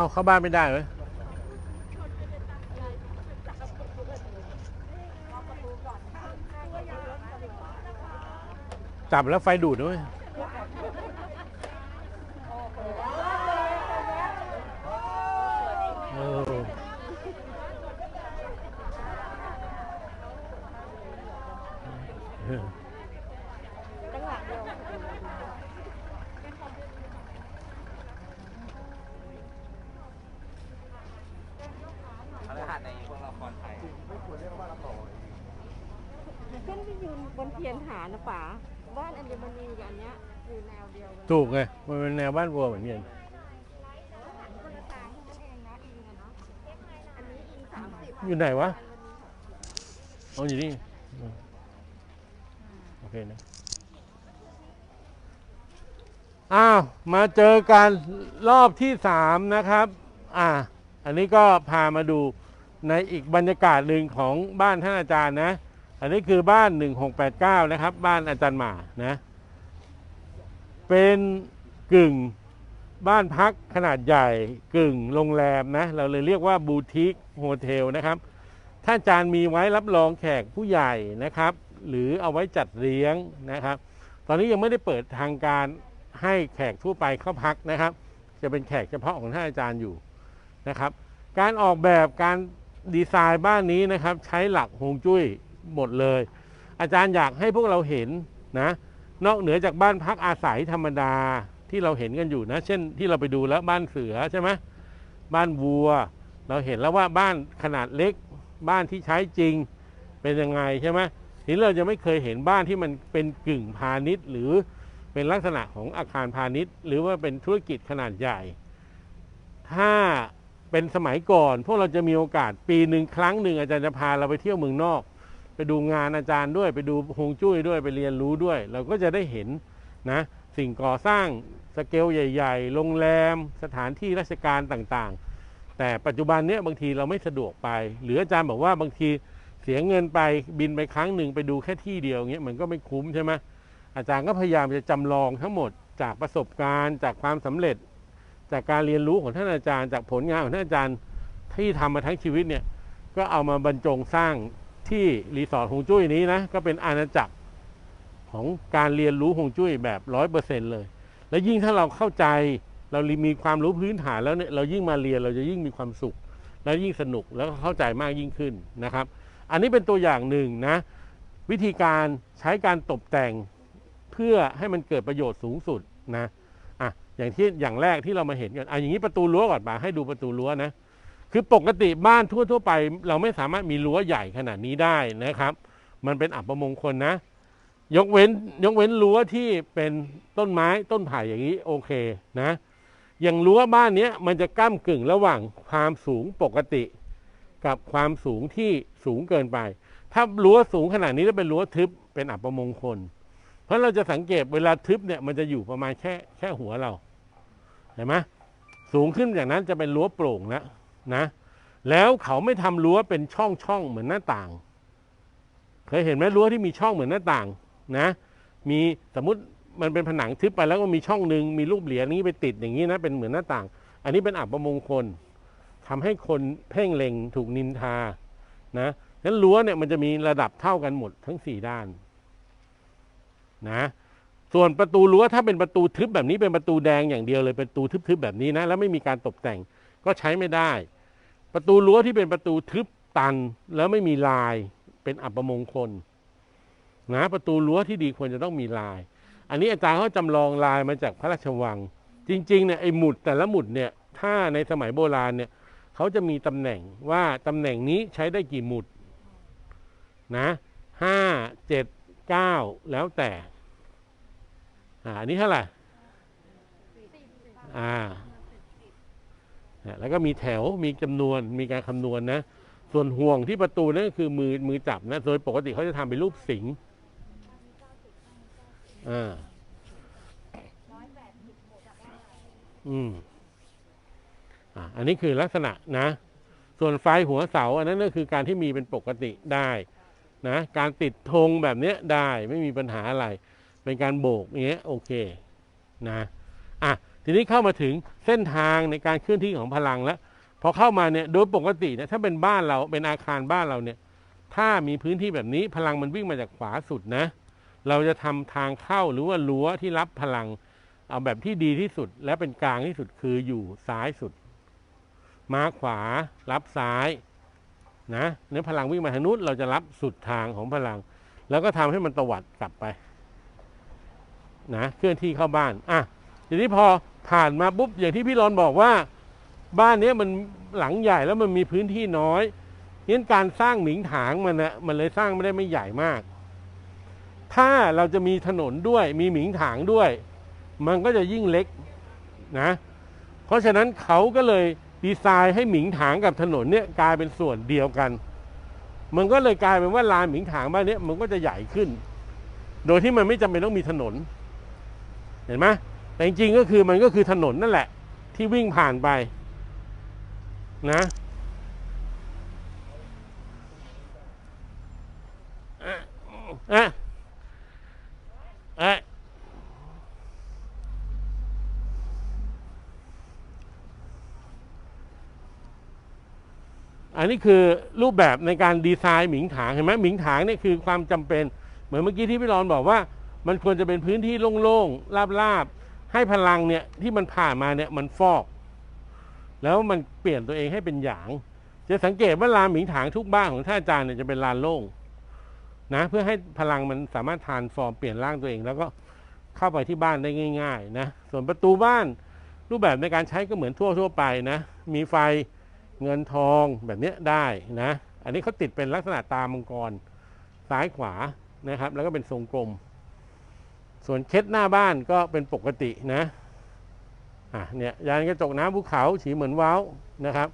เอาเข้าบ้านไม่ได้ไหมจับแล้วไฟดูดด้วยเออเออ จังหวะเดียว พฤหัสในพวกละครไทย ขึ้นไปยืนบนเทียนฐานนะป๋าบ้านอัญมณีกับอันเนี้ยอยู่แนวเดียวกันถูกไงมันเป็นแนวบ้านวัวเหมือนกันคนละทางแค่นั้นเองนะอิงอะเนาะอันนี้อิงสามสิบอยู่ไหนวะเอาอยู่นี่อืมโอเคนะอ้าวมาเจอกันรอบที่สามนะครับ อ่า อันนี้ก็พามาดูในอีกบรรยากาศหนึ่งของบ้านท่านอาจารย์นะ อันนี้คือบ้าน 1689 นะครับ บ้านอาจารย์หมานะ เป็นกึ่งบ้านพักขนาดใหญ่กึ่งโรงแรมนะ เราเลยเรียกว่าบูติกโฮเทลนะครับท่านอาจารย์มีไว้รับรองแขกผู้ใหญ่นะครับ หรือเอาไว้จัดเลี้ยงนะครับ ตอนนี้ยังไม่ได้เปิดทางการให้แขกทั่วไปเข้าพักนะครับ จะเป็นแขกเฉพาะของท่านอาจารย์อยู่นะครับ การออกแบบการดีไซน์บ้านนี้นะครับ ใช้หลักฮวงจุ้ย หมดเลย อาจารย์อยากให้พวกเราเห็นนะนอกเหนือจากบ้านพักอาศัยธรรมดาที่เราเห็นกันอยู่นะ เช่นที่เราไปดูแล้วบ้านเสือใช่ไหมบ้านวัว เราเห็นแล้วว่าบ้านขนาดเล็ก บ้านที่ใช้จริงเป็นยังไงใช่ไหมทีนี้เราจะไม่เคยเห็นบ้านที่มันเป็นกึ่งพาณิชย์ หรือเป็นลักษณะของอาคารพาณิชย์ หรือว่าเป็นธุรกิจขนาดใหญ่ ถ้าเป็นสมัยก่อน พวกเราจะมีโอกาสปีหนึ่งครั้งหนึ่งอาจารย์จะพาเราไปเที่ยวเมืองนอก ไปดูงานอาจารย์ด้วย ไปดูฮวงจุ้ยด้วยไปเรียนรู้ด้วย เราก็จะได้เห็นนะสิ่งก่อสร้างสเกลใหญ่ ๆ โรงแรม สถานที่ราชการต่างๆ แต่ปัจจุบันเนี้ยบางทีเราไม่สะดวกไป หรืออาจารย์บอกว่าบางทีเสียเงินไปบินไปครั้งหนึ่งไปดูแค่ที่เดียวเงี้ยมันก็ไม่คุ้มใช่ไหมอาจารย์ก็พยายามจะจำลองทั้งหมดจากประสบการณ์ จากความสำเร็จ จากการเรียนรู้ของท่านอาจารย์ จากผลงานของท่านอาจารย์ที่ทำมาทั้งชีวิตเนี่ยก็เอามาบรรจงสร้าง ที่รีสอร์ทฮงจุ้ยนี้นะก็เป็นอาณาจักรของการเรียนรู้ฮงจุ้ยแบบร้อยเปอร์เซ็นเลย และยิ่งถ้าเราเข้าใจเรามีความรู้พื้นฐานแล้วเนี่ยเรายิ่งมาเรียนเราจะยิ่งมีความสุข และยิ่งสนุกแล้วก็เข้าใจมากยิ่งขึ้นนะครับ อันนี้เป็นตัวอย่างหนึ่งนะ วิธีการใช้การตกแต่งเพื่อให้มันเกิดประโยชน์สูงสุดนะอะอย่างที่อย่างแรกที่เรามาเห็นกันอะอย่างนี้ประตูรั้วก่อนมาให้ดูประตูรั้วนะ คือปกติบ้านทั่วๆไป เราไม่สามารถมีรั้วใหญ่ขนาดนี้ได้นะครับ มันเป็นอัปมงคลนะ ยกเว้นยกเว้นรั้วที่เป็นต้นไม้ต้นไผ่อย่างนี้โอเคนะ อย่างรั้วบ้านเนี้ยมันจะก้ากึ่งระหว่างความสูงปกติ กับความสูงที่สูงเกินไป ถ้ารั้วสูงขนาดนี้แล้วเป็นรั้วทึบเป็นอัปมงคล เพราะเราจะสังเกตเวลาทึบเนี่ยมันจะอยู่ประมาณแค่แค่หัวเราเห็นไหมสูงขึ้นจากนั้นจะเป็นรั้วโปร่งนะ นะแล้วเขาไม่ทำรั้วเป็นช่องช่องเหมือนหน้าต่าง เคยเห็นไหมรั้วที่มีช่องเหมือนหน้าต่างนะ มีสมมติมันเป็นผนังทึบไปแล้วก็มีช่องหนึ่งมีรูปเหรียญนี้ไปติดอย่างนี้นะเป็นเหมือนหน้าต่าง อันนี้เป็นอัปมงคลทำให้คนเพ่งเล็งถูกนินทานะนั้นรั้วเนี่ยมันจะมีระดับเท่ากันหมดทั้งสี่ด้านนะส่วนประตูรั้วถ้าเป็นประตูทึบแบบนี้เป็นประตูแดงอย่างเดียวเลยเป็นประตูทึบๆแบบนี้นะแล้วไม่มีการตกแต่ง ก็ใช้ไม่ได้ ประตูรั้วที่เป็นประตูทึบตันแล้วไม่มีลายเป็นอัปมงคลนะประตูรั้วที่ดีควรจะต้องมีลาย อันนี้อาจารย์เขาจำลองลายมาจากพระราชวัง จริงๆเนี่ยไอ้หมุดแต่ละหมุดเนี่ยถ้าในสมัยโบราณเนี่ยเขาจะมีตำแหน่งว่าตำแหน่งนี้ใช้ได้กี่หมุดนะห้าเจ็ดเก้าแล้วแต่อ่าอันนี้เท่าไหร่อ่า แล้วก็มีแถวมีจำนวนมีการคำนวณนะส่วนห่วงที่ประตูนั่นก็คือมือมือจับนะโดยปกติเขาจะทำเป็นรูปสิงห์อ่าอืมอ่าอันนี้คือลักษณะนะ ส่วนไฟหัวเสา อันนั้นก็คือการที่มีเป็นปกติได้นะการติดธงแบบเนี้ยได้ไม่มีปัญหาอะไร เป็นการโบกอย่างเงี้ยโอเคนะอะ ทีนี้เข้ามาถึงเส้นทางในการเคลื่อนที่ของพลังแล้วพอเข้ามาเนี่ยโดยปกติเนี่ยถ้าเป็นบ้านเราเป็นอาคารบ้านเราเนี่ย ถ้ามีพื้นที่แบบนี้พลังมันวิ่งมาจากขวาสุดนะ เราจะทำทางเข้าหรือว่ารั้วที่รับพลัง เอาแบบที่ดีที่สุด และเป็นกลางที่สุดคืออยู่ซ้ายสุด มาขวารับซ้ายนะเนื้อพลังวิ่งมาทางนู้นเราจะรับสุดทางของพลัง แล้วก็ทำให้มันตวัดกลับไปนะเคลื่อนที่เข้าบ้านอะทีนี้พอ ผ่านมาปุ๊บอย่างที่พี่รอนบอกว่า บ้านนี้มันหลังใหญ่แล้วมันมีพื้นที่น้อยงั้นการสร้างหมิงถางมันนะมันเลยสร้างไม่ได้ไม่ใหญ่มาก ถ้าเราจะมีถนนด้วยมีหมิงถางด้วย มันก็จะยิ่งเล็กนะ เพราะฉะนั้นเขาก็เลยดีไซน์ให้หมิงถางกับถนนเนี่ยกลายเป็นส่วนเดียวกัน มันก็เลยกลายเป็นว่าลานหมิงถางบ้านนี้มันก็จะใหญ่ขึ้น โดยที่มันไม่จำเป็นต้องมีถนน เห็นไหม แต่จริงๆก็คือมันก็คือถนนนั่นแหละ ที่วิ่งผ่านไป นะอะอะอันนี้คือรูปแบบในการดีไซน์หมิงถางเห็นไหมหมิงถางนี่คือความจำเป็น เหมือนเมื่อกี้ที่พี่รอนบอกว่า มันควรจะเป็นพื้นที่โล่งๆราบๆ ให้พลังเนี่ยที่มันผ่านมาเนี่ยมันฟอก แล้วมันเปลี่ยนตัวเองให้เป็นหยาง จะสังเกตว่าลานหมิงถางทุกบ้านของท่านอาจารย์เนี่ยจะเป็นลานโล่งนะเพื่อให้พลังมันสามารถทานฟอร์มเปลี่ยนร่างตัวเอง แล้วก็เข้าไปที่บ้านได้ง่าย ๆ นะ ส่วนประตูบ้านรูปแบบในการใช้ก็เหมือนทั่วๆไปนะ มีไฟเงินทองแบบเนี้ยได้นะ อันนี้เขาติดเป็นลักษณะตามังกรซ้ายขวานะครับ แล้วก็เป็นทรงกลม ส่วนเคล็ดหน้าบ้านก็เป็นปกตินะอะเนี่ยยานกระจกน้ำภูเขาฉีเหมือนว้าวนะครับ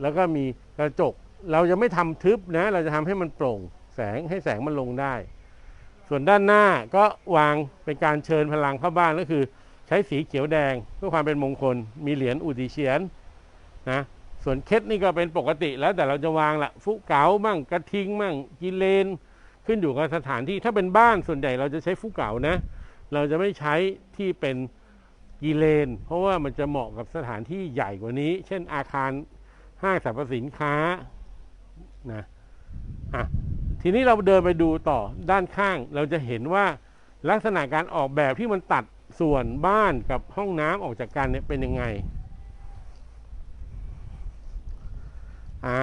แล้วก็มีกระจกเราจะไม่ทำทึบนะ เราจะทำให้มันโปร่ง แสงให้แสงมันลงได้ ส่วนด้านหน้าก็วางเป็นการเชิญพลังเข้าบ้านก็คือ ใช้สีเขียวแดงเพื่อความเป็นมงคล มีเหรียญอุติเฉียนนะส่วนเคสนี่ก็เป็นปกติแล้วแต่เราจะวางละฟุเก๋ามั่งกระทิงมั่งกิเลน ขึ้นอยู่กับสถานที่ถ้าเป็นบ้านส่วนใหญ่เราจะใช้ฟุเก๋านะ เราจะไม่ใช้ที่เป็นกิเลน เพราะว่ามันจะเหมาะกับสถานที่ใหญ่กว่านี้ เช่นอาคารห้างสรรพสินค้านะอะทีนี้เราเดินไปดูต่อด้านข้าง เราจะเห็นว่าลักษณะการออกแบบที่มันตัดส่วนบ้านกับห้องน้ำออกจากกันเนี่ยเป็นยังไงอ่า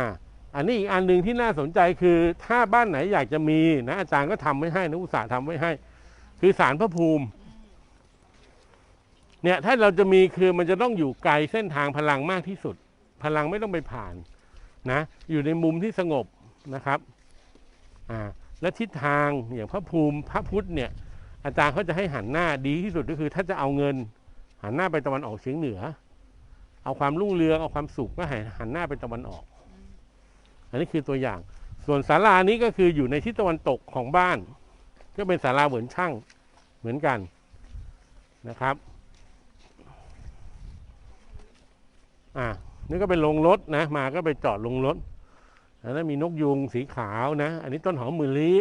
อันนี้อีกอันหนึ่งที่น่าสนใจคือถ้าบ้านไหนอยากจะมีนะอาจารย์ก็ทำไว้ให้นะอุตสาห์ทำไว้ให้ คือสารพระภูมิ เนี่ยถ้าเราจะมีคือมันจะต้องอยู่ไกลเส้นทางพลังมากที่สุด พลังไม่ต้องไปผ่านนะ อยู่ในมุมที่สงบนะครับอ่าและทิศทางอย่างพระภูมิพระพุทธเนี่ย อาจารย์เขาจะให้หันหน้าดีที่สุดก็คือ ถ้าจะเอาเงิน หันหน้าไปตะวันออกเฉียงเหนือ เอาความรุ่งเรืองเอาความสุขก็ให้หันหน้าไปตะวันออก อันนี้คือตัวอย่าง ส่วนศาลานี้ก็คืออยู่ในทิศตะวันตกของบ้าน ก็เป็นศาลาเหมือนช่างเหมือนกันนะครับอ่านี่ก็เป็นลงรถนะ มาก็ไปจอดลงรถแล้วนั้นมีนกยุงสีขาวนะ อันนี้ต้นหอมมื่นลี้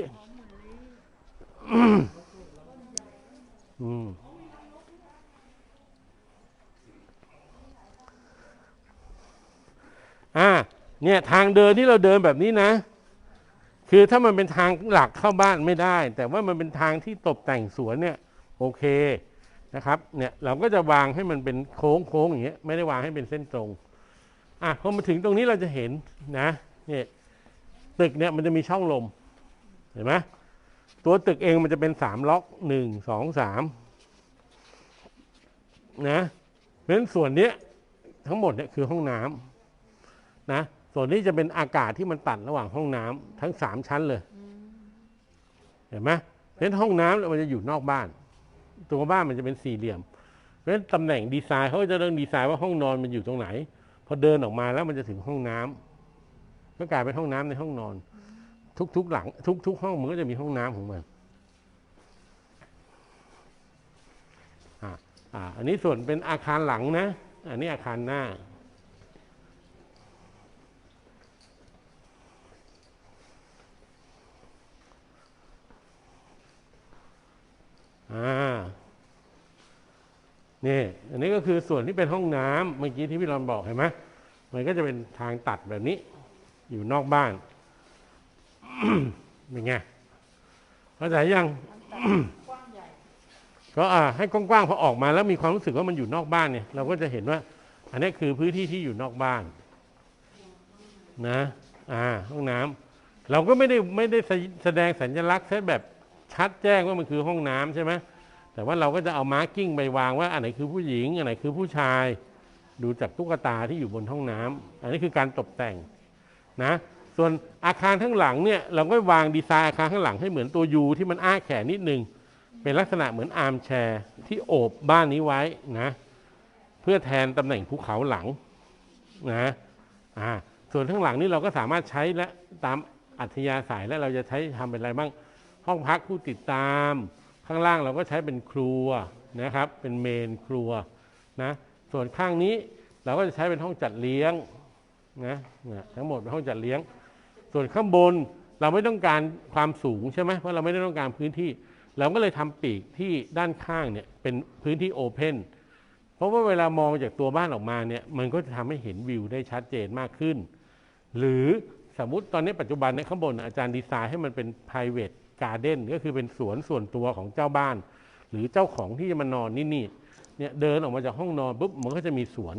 อืมอ่า เนี่ยทางเดินที่เราเดินแบบนี้นะ คือถ้ามันเป็นทางหลักเข้าบ้านไม่ได้ แต่ว่ามันเป็นทางที่ตกแต่งสวนเนี่ยโอเคนะครับเนี่ยเราก็จะวางให้มันเป็นโค้งโค้งอย่างเงี้ยไม่ได้วางให้เป็นเส้นตรงอะพอมาถึงตรงนี้เราจะเห็นนะเนี่ยตึกเนี่ยมันจะมีช่องลมเห็นไหมตัวตึกเองมันจะเป็นสามล็อกหนึ่งสองสามนะเพราะฉะนั้นส่วนเนี้ยทั้งหมดเนี่ยคือห้องน้ำนะ ส่วนนี้จะเป็นอากาศที่มันตัดระหว่างห้องน้ำทั้งสามชั้นเลย เห็นไหมเพราะฉะนั้นห้องน้ำเนี่ยมันจะอยู่นอกบ้าน ตัวบ้านมันจะเป็นสี่เหลี่ยม เพราะฉะนั้นตำแหน่งดีไซน์เขาก็จะเริ่มดีไซน์ว่าห้องนอนมันอยู่ตรงไหน พอเดินออกมาแล้วมันจะถึงห้องน้ำก็กลายเป็นห้องน้ำในห้องนอน ทุกๆหลัง ทุก ๆ ห้องมันก็จะมีห้องน้ำของมันอ่าอ่าอันนี้ส่วนเป็นอาคารหลังนะ อันนี้อาคารหน้า อ่านี่อันนี้ก็คือส่วนที่เป็นห้องน้ำเมื่อกี้ที่พี่รอนบอกเห็นไหมมันก็จะเป็นทางตัดแบบนี้ อยู่นอกบ้านเป็นไงเข้าใจยังก็อ่าให้กว้างๆพอออกมาแล้วมีความรู้สึกว่ามันอยู่นอกบ้านเนี่ย เราก็จะเห็นว่า อันนี้คือพื้นที่ที่อยู่นอกบ้าน นะ อ่า ห้องน้ำเราก็ไม่ได้ไม่ได้แสดงสัญลักษณ์ใช้แบบ ชัดแจ้งว่ามันคือห้องน้ำใช่ไหมแต่ว่าเราก็จะเอามาร์กิ้งไปวางว่าอันไหนคือผู้หญิง อันไหนคือผู้ชาย ดูจากตุ๊กตาที่อยู่บนห้องน้ำอันนี้คือการตกแต่งนะ ส่วนอาคารข้างหลังเนี่ยเราก็วางดีไซน์อาคารข้างหลังให้เหมือนตัวยูที่มันอ้าแขนนิดนึง เป็นลักษณะเหมือนอาร์มแชร์ที่โอบบ้านนี้ไว้นะ เพื่อแทนตำแหน่งภูเขาหลังนะอ่าส่วนข้างหลังนี่เราก็สามารถใช้และตามอัธยาศัยและเราจะใช้ทำเป็นอะไรบ้าง ห้องพักผู้ติดตาม ข้างล่างเราก็ใช้เป็นครัวนะครับ เป็นเมนครัวนะส่วนข้างนี้เราก็จะใช้เป็นห้องจัดเลี้ยงนะนี่ยทั้งหมดเป็นห้องจัดเลี้ยง ส่วนข้างบนเราไม่ต้องการความสูงใช่ไหมเพราะเราไม่ได้ต้องการพื้นที่ เราก็เลยทำปีกที่ด้านข้างเนี่ยเป็นพื้นที่โอเพนเพราะว่าเวลามองจากตัวบ้านออกมาเนี่ยมันก็จะทำให้เห็นวิวได้ชัดเจนมากขึ้น หรือสมมุติตอนนี้ปัจจุบันเนี่ยข้างบนอาจารย์ดีไซน์ให้มันเป็น private garden ก็คือเป็นสวนส่วนตัวของเจ้าบ้าน หรือเจ้าของที่จะมานอนนี่นี่เนี่ยเดินออกมาจากห้องนอนปุ๊บมันก็จะมีสวน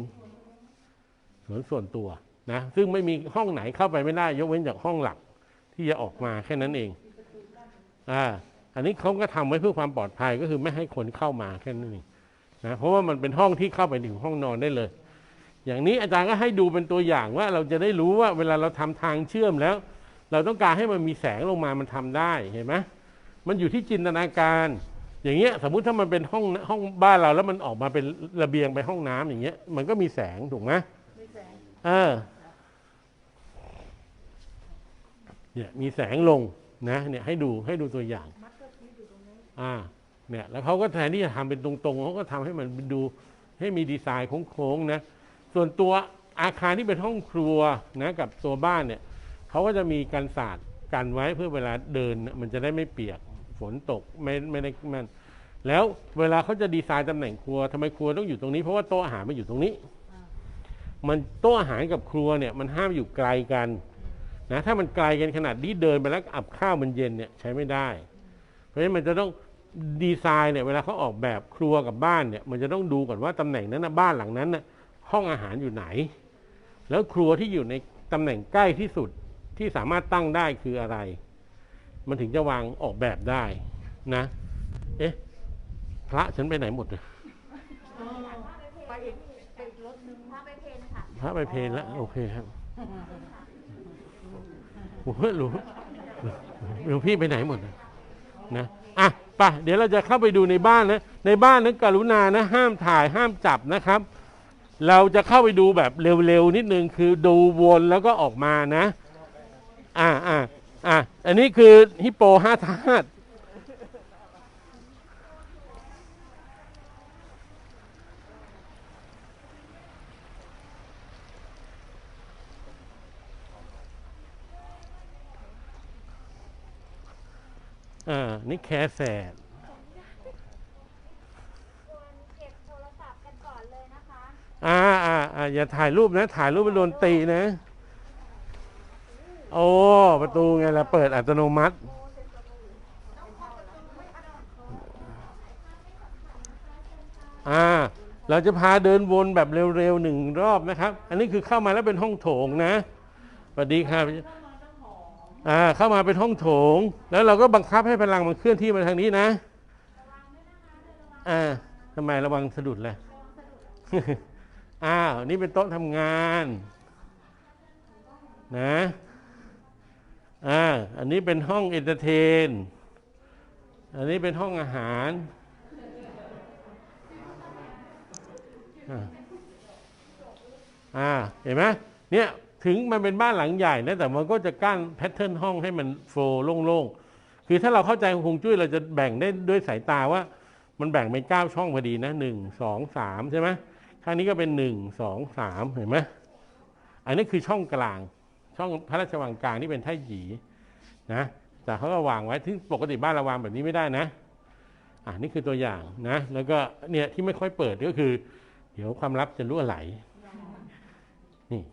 สวนส่วนตัวนะซึ่งไม่มีห้องไหนเข้าไปไม่ได้ ยกเว้นจากห้องหลักที่จะออกมาแค่นั้นเองอ่าอันนี้เขาก็ทำไว้เพื่อความปลอดภัยก็คือไม่ให้คนเข้ามาแค่นั้นเองนะเพราะว่ามันเป็นห้องที่เข้าไปถึงห้องนอนได้เลย อย่างนี้อาจารย์ก็ให้ดูเป็นตัวอย่างว่าเราจะได้รู้ว่าเวลาเราทำทางเชื่อมแล้ว เราต้องการให้มันมีแสงลงมามันทำได้เห็นไหมมันอยู่ที่จินตนาการ อย่างเงี้ยสมมุติถ้ามันเป็นห้องห้องบ้านเราแล้วมันออกมาเป็นระเบียงไปห้องน้ำอย่างเงี้ย มันก็มีแสงถูกไหมเออเนี่ยมีแสงลงนะเนี่ยให้ดูให้ดูตัวอย่างอ่าเนี่ยแล้วเขาก็แทนที่จะทำเป็นตรงๆเขาก็ทำให้มันดูให้มีดีไซน์โค้งๆนะส่วนตัวอาคารที่เป็นห้องครัวนะกับตัวบ้านเนี่ย เขาก็จะมีกันศาสตร์กันไว้เพื่อเวลาเดินมันจะได้ไม่เปียกฝนตกไม่ไม่ได้มันแล้วเวลาเขาจะดีไซน์ตำแหน่งครัวทำไมครัวต้องอยู่ตรงนี้ เพราะว่าโต๊ะอาหารมันอยู่ตรงนี้ มันโต๊ะอาหารกับครัวเนี่ยมันห้ามอยู่ไกลกันนะถ้ามันไกลกันขนาดนี้เดินไปแล้วอับข้าวมันเย็นเนี่ยใช้ไม่ได้ เพราะฉะนั้นมันจะต้องดีไซน์เนี่ยเวลาเขาออกแบบครัวกับบ้านเนี่ยมันจะต้องดูก่อนว่าตำแหน่งนั้นนะบ้านหลังนั้นนะห้องอาหารอยู่ไหน แล้วครัวที่อยู่ในตำแหน่งใกล้ที่สุด ที่สามารถตั้งได้คืออะไร มันถึงจะวางออกแบบได้นะ เอ๊ะ พระฉันไปไหนหมดเลยไปอีกไปอีกรถนึงพาไปเพนค่ะพระไปเพลนแล้วโอเคครับโอ้โหหลวงหลวงพี่ไปไหนหมดเลยนะอะไปเดี๋ยวเราจะเข้าไปดูในบ้านนะ ในบ้านนั้นกรุณานะ ห้ามถ่ายห้ามจับนะครับ เราจะเข้าไปดูแบบเร็วๆนิดนึงคือดูวนแล้วก็ออกมานะ อ่าอ่าอ่าอันนี้คือฮิปโปห้าธาตุอ่า นี่แคร์แสดควรเก็บโทรศัพท์กันก่อนเลยนะคะอ่าอ่าอ่าอย่าถ่ายรูปนะ ถ่ายรูปไปโดนตีนะ โอ้ ประตูไงล่ะ เปิดอัตโนมัติ อ่า เราจะพาเดินวนแบบเร็วๆหนึ่งรอบนะครับ อันนี้คือเข้ามาแล้วเป็นห้องโถงนะสวัสดีครับ อ่า เข้ามาเป็นห้องโถง แล้วเราก็บังคับให้พลังมันเคลื่อนที่มาทางนี้นะ อ่าทำไมระวังสะดุดเลยอ้าว นี่เป็นโต๊ะทำงาน นะ อ่าอันนี้เป็นห้องเอนเตอร์เทน อันนี้เป็นห้องอาหารอ่าเห็นไหมเนี่ยถึงมันเป็นบ้านหลังใหญ่นะแต่มันก็จะกั้นแพทเทิร์นห้องให้มันโฟล์โล่งๆ คือถ้าเราเข้าใจฮวงจุ้ยเราจะแบ่งได้ด้วยสายตาว่า มันแบ่งเป็นเก้าช่องพอดีนะหนึ่งสองสามใช่ไหมข้างนี้ก็เป็นหนึ่งสองสามเห็นไหมอันนี้คือช่องกลาง ช่องพระราชวังกลางที่เป็นไท่หยีนะแต่เขาก็วางไว้ที่ปกติบ้านเราวางแบบนี้ไม่ได้นะอ่านี่คือตัวอย่างนะ แล้วก็เนี่ยที่ไม่ค่อยเปิดก็คือ เดี๋ยวความลับจะรั่วไหล นี่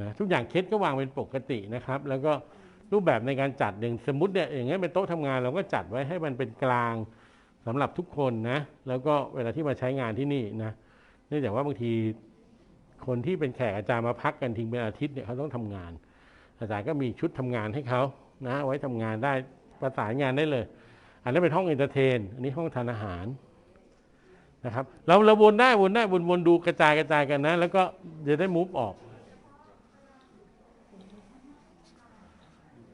นะทุกอย่างเคสก็วางเป็นปกตินะครับ แล้วก็รูปแบบในการจัดอย่างสมมติเนี่ยอย่างเงี้ยเป็นโต๊ะทำงานเราก็จัดไว้ให้มันเป็นกลาง สำหรับทุกคนนะ แล้วก็เวลาที่มาใช้งานที่นี่นะเนื่องจากว่าบางทีคนที่เป็นแขกอาจารย์มาพักกันทิ้งเป็นอาทิตย์เนี่ยเขาต้องทำงาน อาจารย์ก็มีชุดทำงานให้เขานะไว้ทำงานได้ประสานงานได้เลย อันนั้เป็นห้องเอนเตอร์เทน อันนี้ห้องทานอาหารนะครับเราเราวนได้วนได้วนวนดูกระจายกระจายกันนะ แล้วก็จะได้มูฟออก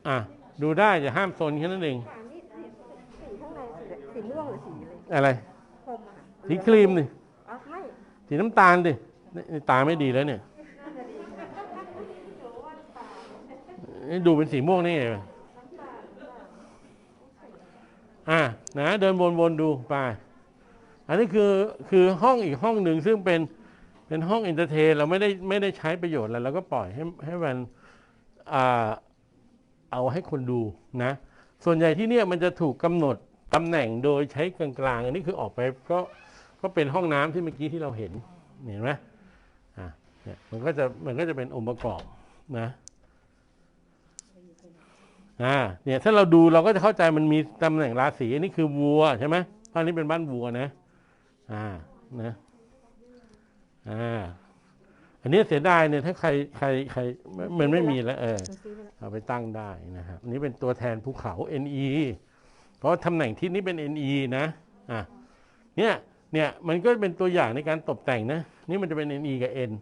อะดูได้จะห้ามโซนแค่นั้นเอง ป่านี่สีสีข้างใน สีสีม่วงหรือสีอะไรอะไรพรมอะค่ะสีครีมดิอ๋อไม่สีน้ำตาลดินี่นี่ตาไม่ดีแล้วเนี่ยนี่ดูเป็นสีม่วงนี่ไงอะนะเดินวนๆดูไป อันนี้คือคือห้องอีกห้องหนึ่งซึ่งเป็นเป็นห้องเอนเตอร์เทนเราไม่ได้ไม่ได้ใช้ประโยชน์อะไรเราก็ปล่อยให้ให้มันอ่าเอาให้คนดูนะ ส่วนใหญ่ที่เนี่ยมันจะถูกกำหนด ตำแหน่งโดยใช้กลางๆ อันนี้คือออกไปก็ก็เป็นห้องน้ำที่เมื่อกี้ที่เราเห็นเห็นไหมอะเนี่ยมันก็จะมันก็จะเป็นองค์ประกอบนะอ่าเนี่ยถ้าเราดูเราก็จะเข้าใจมันมีตำแหน่งราศีอันนี้คือวัวใช่ไหมบ้านนี้เป็นบ้านวัวนะ อ่านะอ่าอันนี้เสียดายเนี่ยถ้าใครใครใครมันไม่มีแล้วเออเอาไปตั้งได้นะครับอันนี้เป็นตัวแทนภูเขา NE เพราะว่าตำแหน่งทิศนี้เป็น NE นะอะเนี่ยเนี่ยมันก็เป็นตัวอย่างในการตกแต่งนะ นี่มันจะเป็น NE กับ N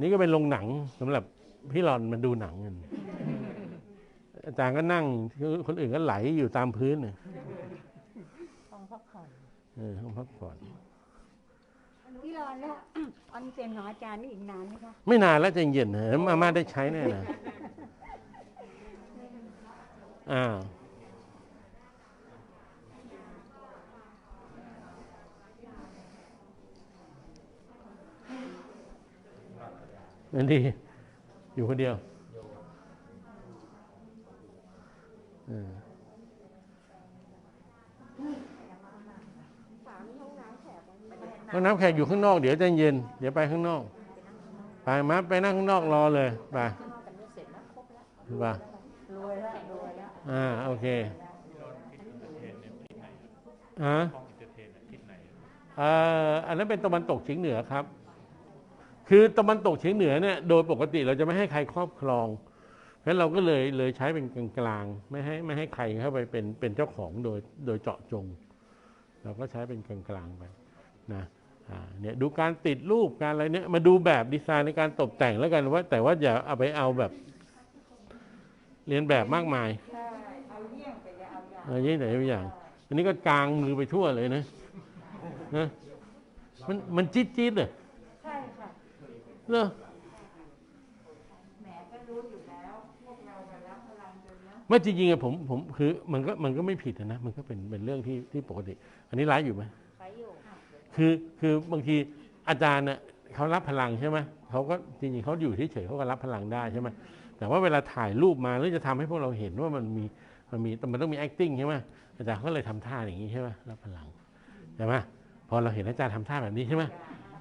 นี่ก็เป็นโรงหนังสำหรับพี่หลอนมันดูหนังกันอาจารย์ก็นั่งคนอื่นก็ไหลอยู่ตามพื้นน่ะห้องพักผ่อนเออห้องพักผ่อน พี่รอนแล้วออนเซ็นของอาจารย์นี่อีกนานไหมคะไม่นานแล้วใจเย็นนะมาม่าได้ใช้แน่นะอ้าวนั่นดี อยู่คนเดียวเออ ฝามีห้องน้ำแขกอะ ห้องน้ำแขกอยู่ข้างนอกเดี๋ยวใจเย็นเดี๋ยวไปข้างนอก ไปมาไปนั่งข้างนอกรอเลยไปไปรวยแล้วรวยแล้วอ่าโอเคฮะอ่ออันนั้นเป็นตะวันตกเฉียงเหนือครับ คือตะวันตกเฉียงเหนือเนี่ยโดยปกติเราจะไม่ให้ใครครอบครองเพราะงั้นเราก็เลยเลยใช้เป็นกลางๆไม่ให้ไม่ให้ใครเข้าไปเป็นเป็นเจ้าของโดยโดยเจาะจง เราก็ใช้เป็นกลางๆไปนะ เนี่ยดูการติดรูปการอะไรเนี่ยมาดูแบบดีไซน์ในการตกแต่งแล้วกันว่า แต่ว่าอย่าเอาไปเอาแบบ เรียนแบบมากมายใช่เอาเยี่ยงแต่อย่าเอาอย่างเออยิ่งแต่ตัวอย่าง อันนี้ก็กลางมือไปทั่วเลยนะนะมันมันจี๊ดจี๊ดเลยใช่ค่ะเหรอแหมก็รู้อยู่แล้วพวกเราแบบรับพลังจนแล้วไม่จริงๆอะผมผมคือมันก็มันก็ไม่ผิดอะนะมันก็เป็นเป็นเรื่องที่ที่ปกติ อันนี้ร้ายอยู่ไหมใช้อยู่ คือคือบางทีอาจารย์เน่ะเขารับพลังใช่ไหมเขาก็จริงๆเขาอยู่เฉยๆเขาก็รับพลังได้ใช่ไหมแต่ว่าเวลาถ่ายรูปมาแล้วจะทำให้พวกเราเห็นว่ามันมีมันมีแต่มันต้องมี acting ใช่ไหมอาจารย์เขาเลยทำท่าอย่างนี้ใช่ไหมรับพลังใช่ไหมพอเราเห็นอาจารย์ทำท่าแบบนี้ใช่ไหม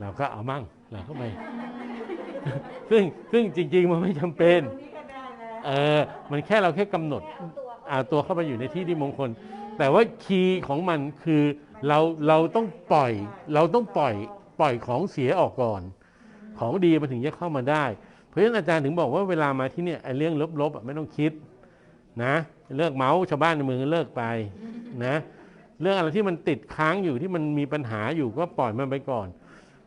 เราก็เอามั่งเราก็ไปซึ่งซึ่งจริง ๆ มันไม่จำเป็นตรงนี้ก็ได้แล้วเออมันแค่เราแค่กำหนดเอาตัวเข้าไปอยู่ในที่ที่มงคล แต่ว่าคีย์ของมันคือ เราเราต้องปล่อย เราต้องปล่อยปล่อยของเสียออกก่อน ของดีมันถึงจะเข้ามาได้ เพราะฉะนั้นอาจารย์ถึงบอกว่าเวลามาที่เนี่ยไอ้เรื่องลบๆไม่ต้องคิดนะเลิกเมาส์ชาวบ้านในเมืองเลิกไปนะ เรื่องอะไรที่มันติดค้างอยู่ที่มันมีปัญหาอยู่ก็ปล่อยมันไปก่อน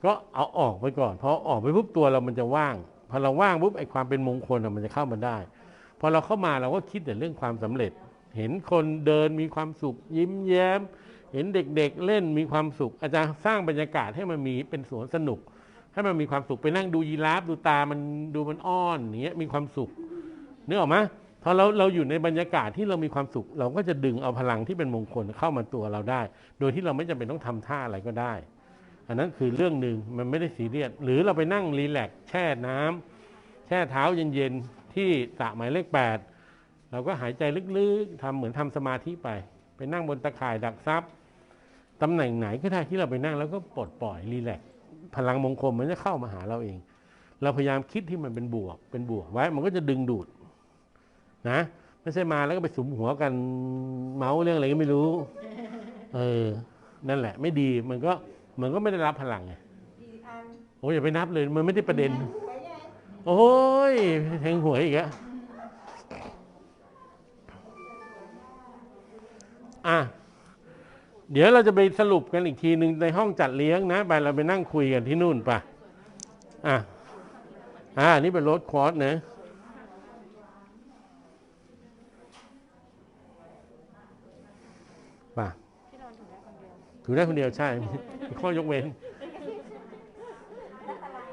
ก็เอาออกไปก่อนพอออกไปปุ๊บตัวเรามันจะว่างพอเราว่างปุ๊บไอ้ความเป็นมงคลมันจะเข้ามาได้พอเราเข้ามาเราก็คิดแต่เรื่องความสำเร็จ เห็นคนเดินมีความสุขยิ้มแย้ม เห็นเด็กๆเล่นมีความสุข อาจารย์สร้างบรรยากาศให้มันมีเป็นสวนสนุก ให้มันมีความสุขไปนั่งดูยีราฟดูตามันดูมันอ้อนอย่างเงี้ยมีความสุขนึกออกไหมพพอเราเราอยู่ในบรรยากาศที่เรามีความสุข เราก็จะดึงเอาพลังที่เป็นมงคลเข้ามาตัวเราได้ โดยที่เราไม่จำเป็นต้องทำท่าอะไรก็ได้ อันนั้นคือเรื่องหนึ่งมันไม่ได้ซีเรียสหรือเราไปนั่งรีแลกซ์แช่น้ำแช่เท้าเย็นๆที่สระหมายเลขแปดเราก็หายใจลึกๆทำเหมือนทำสมาธิไป ไปนั่งบนตะข่ายดักซับตำแหน่งไหนก็ได้ที่เราไปนั่งแล้วก็ปลดปล่อยรีแลกซ์พลังมงคลมันจะเข้ามาหาเราเอง เราพยายามคิดที่มันเป็นบวก เป็นบวกไว้ มันก็จะดึงดูดนะไม่ใช่มาแล้วก็ไปสุมหัวกันเมาส์เรื่องอะไรก็ไม่รู้ เออ นั่นแหละ ไม่ดีมันก็มันก็ไม่ได้รับพลังไงโอ้ยอย่าไปนับเลย มันไม่ได้ประเด็น โอ้ยแทงหวยอีกอะ อะเดี๋ยวเราจะไปสรุปกันอีกทีหนึ่งในห้องจัดเลี้ยงนะไปเราไปนั่งคุยกันที่นู่นปะอะอ่านี่เป็นรถคอร์สนะป่ะพี่นอนถึงได้คนเดียวถือได้คนเดียวใช่มีข้อยกเว้น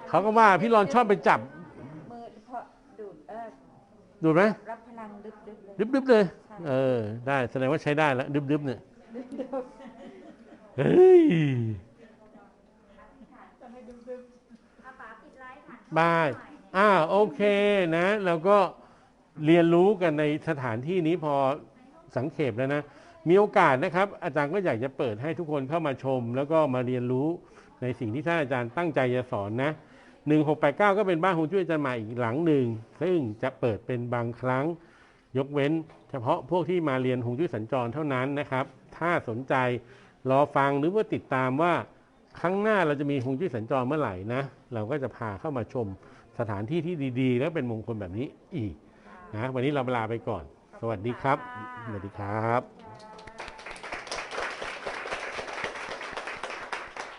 เขาก็ว่าพี่รอนชอบไปจับ มือเพราะดูดเออดูดไหมรับพลังดึบดึบเลยดึบดึบๆเลย เออ ได้แสดงว่าใช้ได้แล้วดึบดึบๆเนี่ยเฮ้ยอาป๋าปิดไลฟ์ค่ะบายอ่าโอเคนะเราก็เรียนรู้กันในสถานที่นี้พอสังเขปแล้วนะ มีโอกาสนะครับ อาจารย์ก็อยากจะเปิดให้ทุกคนเข้ามาชม แล้วก็มาเรียนรู้ในสิ่งที่ท่านอาจารย์ตั้งใจจะสอนนะ1689ก็เป็นบ้านฮวงจุ้ยอาจารย์ใหม่อีกหลังหนึ่งซึ่งจะเปิดเป็นบางครั้ง ยกเว้นเฉพาะพวกที่มาเรียนฮวงจุ้ยสัญจรเท่านั้นนะครับ ถ้าสนใจรอฟังหรือว่าติดตามว่าครั้งหน้าเราจะมีฮวงจุ้ยสัญจรเมื่อไหร่นะ เราก็จะพาเข้ามาชมสถานที่ที่ดีๆ และเป็นมงคลแบบนี้อีกนะวันนี้เราลาไปก่อน สวัสดีครับ สวัสดีครับ